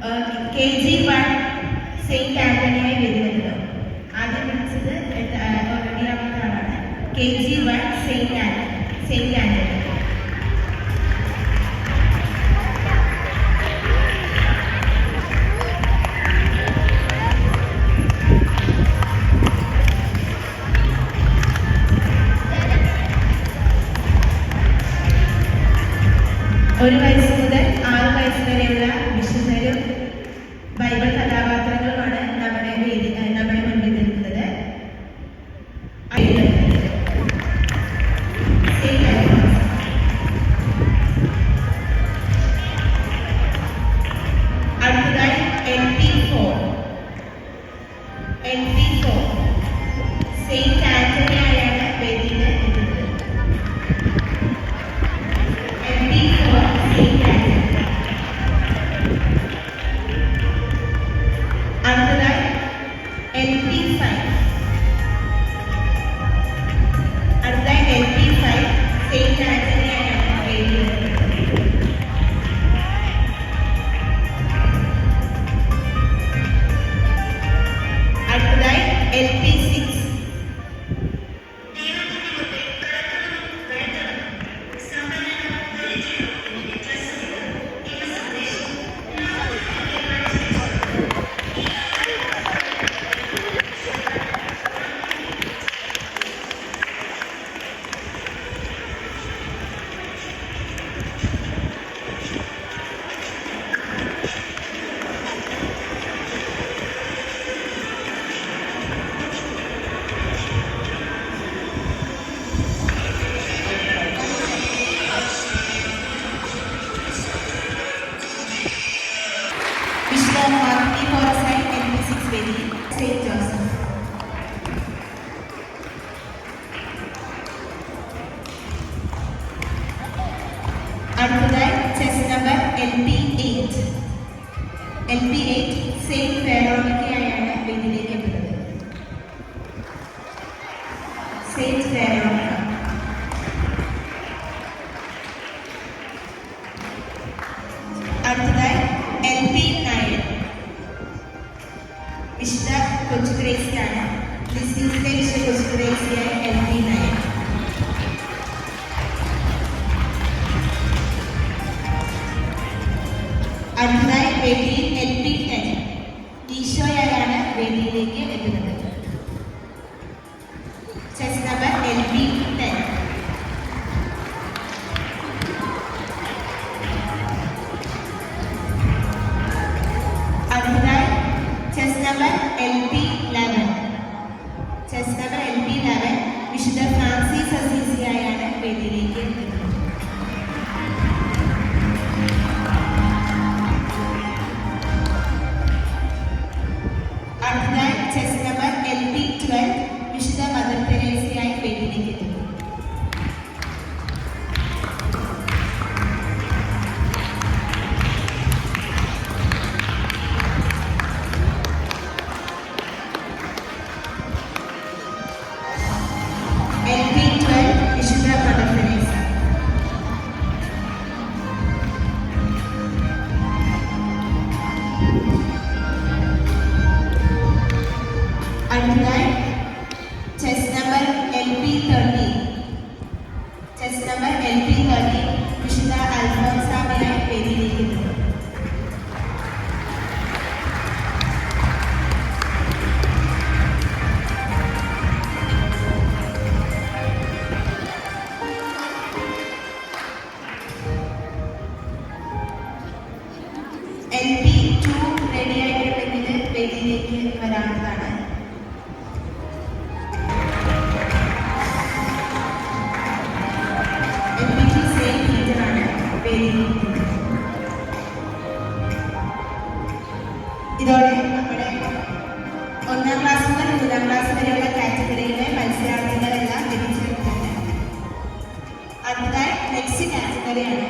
K G one saint ആൻ്റണിയായി വരുന്നത് ആദ്യം പഠിച്ചത് ഓൾറെഡി അറിയുന്ന ആളാണ് K G one saint Antony saint Antony ഒരു വയസ്സ് Take just അടുത്തതായി വേദിയിൽ എൽപിൻ ടെൻ ഈശോയാണ് വേദിയിലേക്ക് എത്തുന്നത്. സെസ് നമ്പർ എൽപിൻ ടെൻ അടുത്തതായി chest number L P chest number L P eleven വിശുദ്ധ ഫ്രാൻസിസ് അസീസിയായാണ് വേദിയിലേക്ക് എത്തുന്നത്. നെക്സ്റ്റ് കാറ്റഗറിയാണ്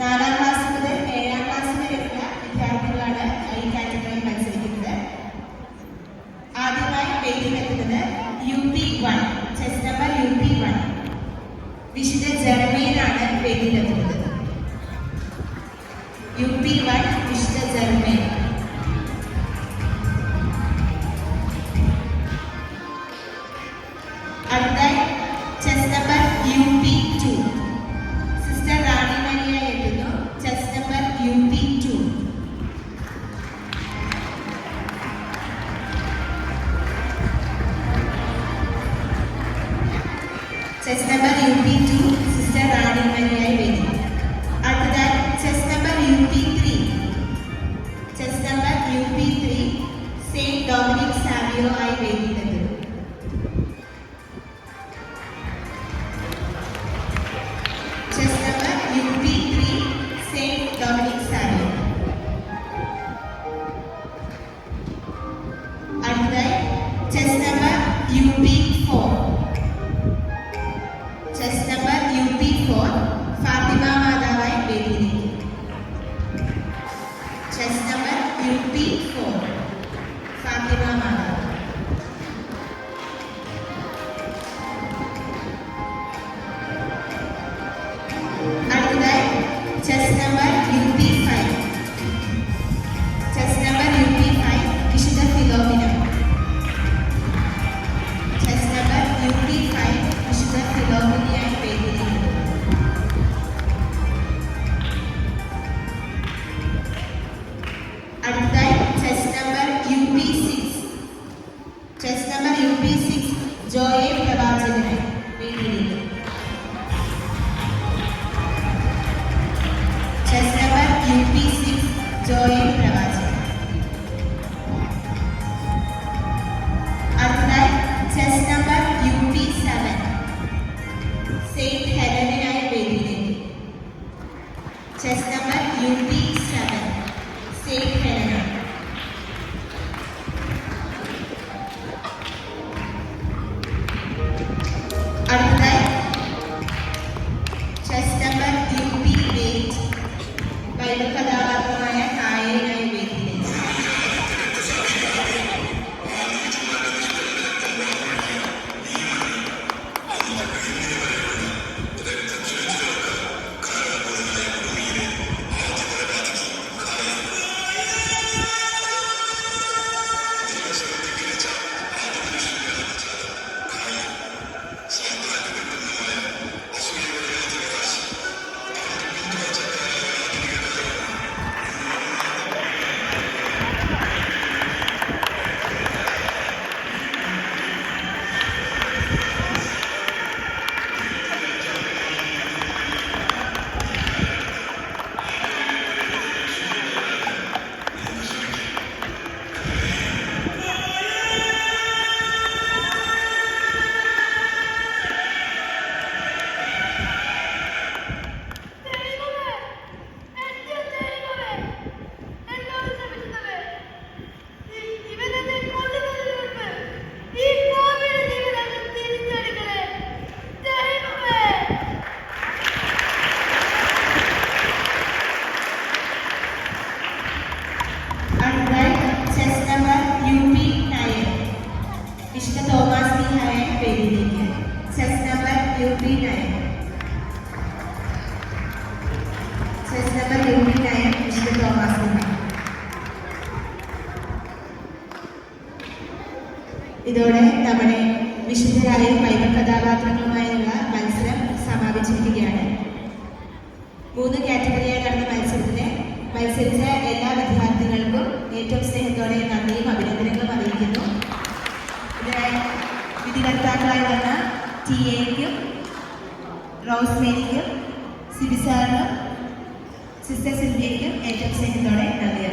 നാലാം ക്ലാസ് മുതൽ ഏഴാം ക്ലാസ് വരെയുള്ള വിദ്യാർത്ഥികളാണ് ഈ കാറ്റഗറിയിൽ മത്സരിക്കുന്നത്. ആദ്യമായി വേദിയിലെത്തുന്നത് U P one chest number U P one വിശുദ്ധ ജർമ്മയിലാണ് chest number U P three chest number U P three saint Dominic Savio ആയി വേദിയിലെത്തുന്നു chest number U P three saint നിഹായ പേരിലേക്ക് chest number U chest number U ഇതോടെ നമ്മുടെ വിശുദ്ധരായും Bible കഥാപാത്രങ്ങളുമായുള്ള മത്സരം സമാപിച്ചിരിക്കുകയാണ്. മൂന്ന് കാറ്റഗറിയായി നടന്ന മത്സരത്തിന് മത്സരിച്ച എല്ലാ വിദ്യാർത്ഥികൾക്കും ഏറ്റവും സ്നേഹത്തോടെ നന്ദിയും അഭിനന്ദനങ്ങളും അറിയിക്കുന്നു. ഇതിനായി വിധികർത്താക്കളായി വന്ന ടി എക്കും റോസ്മേരിക്കും സിബിസാറിനും സിസ്റ്റർ സിന്ധ്യയ്ക്കും ഏറ്റവും സ്നേഹത്തോടെ നന്ദി